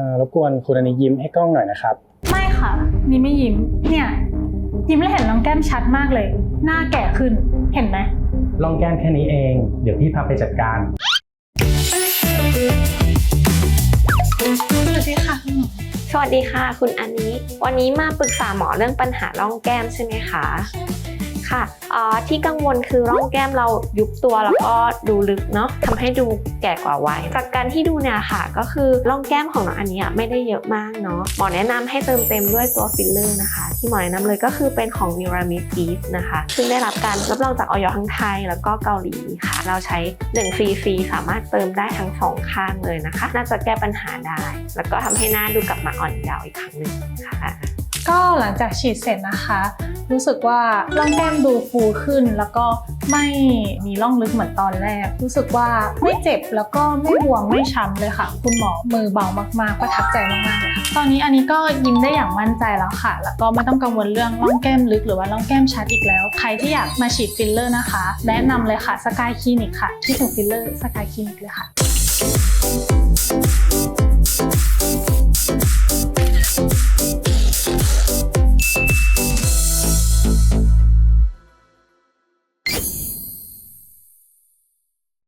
อ่อรบกวนคุณอันนี้ยิ้มให้กล้องหน่อยนะครับ ไม่ค่ะ นี่ไม่ยิ้ม เนี่ย ยิ้มแล้วเห็นรองแก้มชัดมากเลย หน้าแก่ขึ้น เห็นไหมลองแก้มแค่นี้เอง เดี๋ยวพี่พาไปจัดการ สวัสดีค่ะคุณหมอสวัสดีค่ะ คุณอันนี้ วันนี้มาปรึกษาหมอเรื่องปัญหาร่องแก้มใช่ไหมคะ ค่ะที่กังวลคือร่องแก้มเรายุบตัวแล้วก็ดูลึกเนาะทำให้ดูแก่กว่าวัยจากการที่ดูเนี่ยค่ะ ก็คือร่องแก้มของน้องอันนี้ไม่ได้เยอะมากเนาะหมอแนะนำให้เติมเต็มด้วยตัวฟิลเลอร์นะคะ ที่หมอแนะนำเลยก็คือเป็นของ n e u r a m i d e นะคะ ซึ่งได้รับการรับรองจากออยทั้งไทยแล้วก็เกาหลีค่ะ เราใช้1ฟรีฟรีสามารถเติมได้ทั้งสองข้างเลยนะคะ น่าจะแก้ปัญหาได้ แล้วก็ทำให้หน้าดูกลับมาอ่อนเยาว์อีกครั้งหนึ่งค่ะ ก็หลังจากฉีดเสร็จนะคะ รู้สึกว่าร่องแก้มดูฟูขึ้น แล้วก็ไม่มีร่องลึกเหมือนตอนแรก รู้สึกว่าไม่เจ็บแล้วก็ไม่บวมไม่ช้ำเลยค่ะ คุณหมอมือเบามากๆประทับใจมากๆเลยค่ะตอนนี้อันนี้ก็ยิ้มได้อย่างมั่นใจแล้วค่ะ แล้วก็ไม่ต้องกังวลเรื่องร่องแก้มลึกหรือว่าร่องแก้มชัดอีกแล้ว ใครที่อยากมาฉีดฟิลเลอร์นะคะ แนะนำเลยค่ะสกายคลินิกค่ะ ที่ถูกฟิลเลอร์สกายคลินิกเลยค่ะ